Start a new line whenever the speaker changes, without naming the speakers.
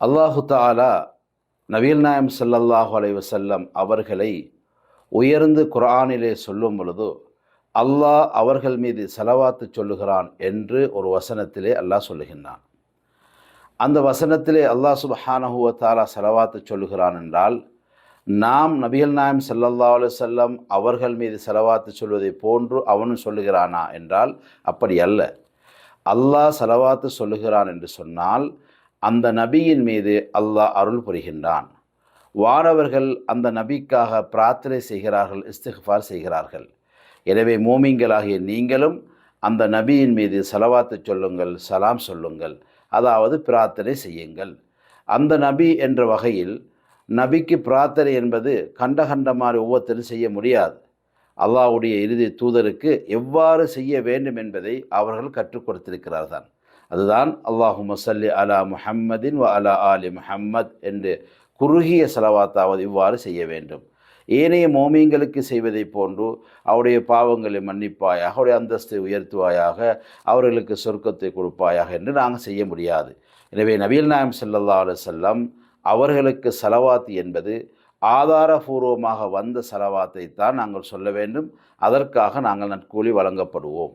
அல்லாஹு தாலா நவீல் நாயம் ஸல்லல்லாஹு அலைஹி வஸல்லம் அவர்களை உயர்ந்து குரானிலே சொல்லும் பொழுது அல்லாஹ் அவர்கள் மீது செலவாத்து சொல்லுகிறான் என்று ஒரு வசனத்திலே அல்லாஹ் சொல்லுகின்றான். அந்த வசனத்திலே அல்லாஹ் சுப்ஹானஹு வ செலவாத்து சொல்லுகிறான் என்றால் நாம் நபிகள் நாயம் சல்லல்லா செல்லம் அவர்கள் மீது செலவாத்து சொல்வதை போன்று அவனும் சொல்லுகிறானா என்றால் அப்படி அல்ல. அல்லாஹ் செலவாத்து சொல்லுகிறான் என்று சொன்னால் அந்த நபியின் மீது அல்லாஹ் அருள் புரிகின்றான். வானவர்கள் அந்த நபிக்காக பிரார்த்தனை செய்கிறார்கள் இஸ்திஃபார் செய்கிறார்கள். எனவே மோமிங்களாகிய நீங்களும் அந்த நபியின் மீது செலவாத்து சொல்லுங்கள் சலாம் சொல்லுங்கள் அதாவது பிரார்த்தனை செய்யுங்கள். அந்த நபி என்ற வகையில் நபிக்கு பிரார்த்தனை என்பது கண்ட கண்டமாறு ஒவ்வொருத்தரும் செய்ய முடியாது. அல்லாவுடைய இறுதி தூதருக்கு எவ்வாறு செய்ய வேண்டும் என்பதை அவர்கள் கற்றுக் கொடுத்திருக்கிறார்கள். அதுதான் அல்லாஹு மசல்லி அலா முஹம்மதின் வ அலா ஆலி முஹம்மத் என்று குறுகிய செலவாத்தாவது இவ்வாறு செய்ய வேண்டும். ஏனைய மோமியங்களுக்கு செய்வதைப் போன்று அவருடைய பாவங்களை மன்னிப்பாயாக அவருடைய அந்தஸ்தை உயர்த்துவாயாக அவர்களுக்கு சொர்க்கத்தை கொடுப்பாயாக என்று நாங்கள் செய்ய முடியாது. எனவே நபீல் நாயம் ஸல்லல்லாஹு அலைஹி அவர்களுக்கு செலவாத்து என்பது ஆதாரபூர்வமாக வந்த செலவாத்தை தான் நாங்கள் சொல்ல வேண்டும். அதற்காக நாங்கள் நற்கூலி வழங்கப்படுவோம்.